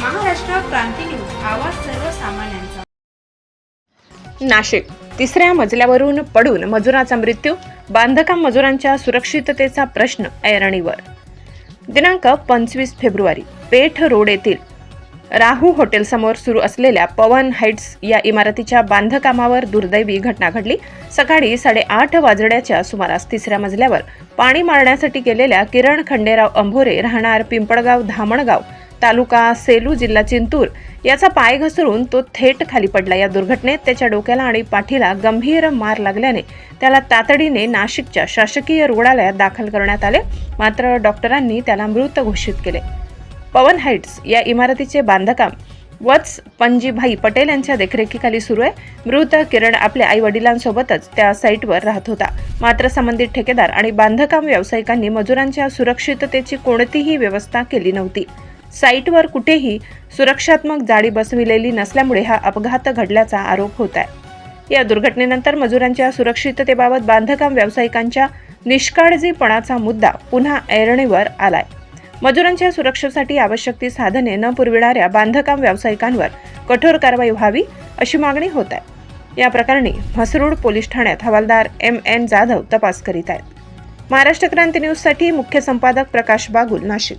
क्रांती news. आवाज सर्वसामान्यांचा. नाशिक. तिसऱ्या मजल्यावरून पडून मजुराचा मृत्यू बांधकाम मजुरांच्या सुरक्षिततेचा प्रश्न ऐरणीवर. दिनांक पंचवीस फेब्रुवारी पेठ रोड येथील राहू हॉटेलसमोर सुरू असलेल्या पवन हाईट्स या इमारतीच्या बांधकामावर दुर्दैवी घटना घडली. सकाळी साडेआठ वाजण्याच्या सुमारास तिसऱ्या मजल्यावर पाणी मारण्यासाठी गेलेल्या किरण खंडेराव अंभोरे राहणार पिंपळगाव धामणगाव तालुका सेलू जिल्हा चिंतूर. याचा पाय घसरून तो थेट खाली पडला. या दुर्घटनेत त्याच्या डोक्याला आणि पाठीला गंभीर मार लागल्याने त्याला तातडीने नाशिकच्या शासकीय रुग्णालयात दाखल करण्यात आले. मात्र डॉक्टरांनी त्याला मृत घोषित केले. पवन हाईट्स या इमारतीचे बांधकाम वत्स पंजीभाई पटेल यांच्या देखरेखीखाली सुरू आहे. मृत किरण आपल्या आई वडिलांसोबतच त्या साईटवर राहत होता. मात्र संबंधित ठेकेदार आणि बांधकाम व्यावसायिकांनी मजुरांच्या सुरक्षिततेची कोणतीही व्यवस्था केली नव्हती. साईटवर कुठेही सुरक्षात्मक जाळी बसविलेली नसल्यामुळे हा अपघात घडल्याचा आरोप होत आहे. या दुर्घटनेनंतर मजुरांच्या सुरक्षिततेबाबत बांधकाम व्यावसायिकांच्या निष्काळजीपणाचा मुद्दा पुन्हा ऐरणीवर आलाय. मजुरांच्या सुरक्षेसाठी आवश्यक ती साधने न पुरविणाऱ्या बांधकाम व्यावसायिकांवर कठोर कारवाई व्हावी अशी मागणी होत आहे. या प्रकरणी म्हसरूड पोलीस ठाण्यात हवालदार एम एन जाधव तपास करीत आहेत. महाराष्ट्र क्रांती न्यूजसाठी मुख्य संपादक प्रकाश बागुल नाशिक.